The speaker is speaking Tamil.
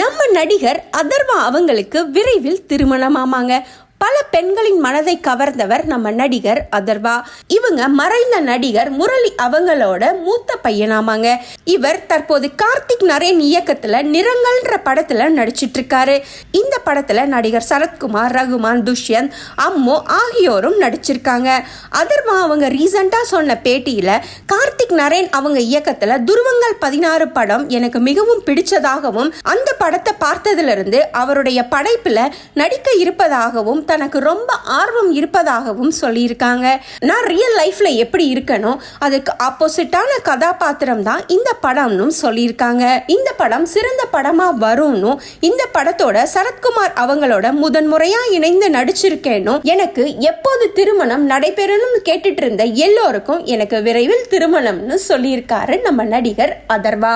நம்ம நடிகர் அதர்வா அவங்களுக்கு விரைவில் திருமணமாமாங்க. பல பெண்களின் மனதை கவர்ந்தவர் நம்ம நடிகர் அதர்வா. இவங்க மறைந்த நடிகர் முரளி அவங்களோட மூத்த பையனாமாங்க. இவர் தற்போது கார்த்திக் நரேன் இயக்கத்துல நிறங்கள்ன்ற படத்துல நடிச்சிட்டு இருக்காரு இந்த படத்துல நடிகர் சரத்குமார் ரகுமான் துஷ்யந்த் அம்மு ஆகியோரும் நடிச்சிருக்காங்க. அதர்வா அவங்க ரீசெண்டா சொன்ன பேட்டியில கார்த்திக் நரேன் அவங்க இயக்கத்துல துருவங்கள் பதினாறு படம் எனக்கு மிகவும் பிடிச்சதாகவும் அந்த படத்தை பார்த்ததிலிருந்து அவருடைய படைப்புல நடிக்க இருப்பதாகவும் தனக்கு ரொம்ப ஆர்வம் இருப்பதாகவும் சொல்லியிருக்காங்க. நான் ரியல் லைஃப்ல எப்படி இருக்கணும் அதுக்கு ஆப்போசிட்டான கதாபாத்திரம் தான் இந்த இந்த படம்னு சொல்லியிருக்காங்க. இந்த படம் சிறந்த படமா வரும்னு இந்த படத்தோட சரத்குமார் அவங்களோட முதன்முறையா இணைந்து நடிச்சிருக்கேனும் எனக்கு எப்போது திருமணம் நடைபெறணும்னு கேட்டுட்டு இருந்த எல்லோருக்கும் எனக்கு விரைவில் திருமணம்னு சொல்லியிருக்காரு நம்ம நடிகர் அதர்வா.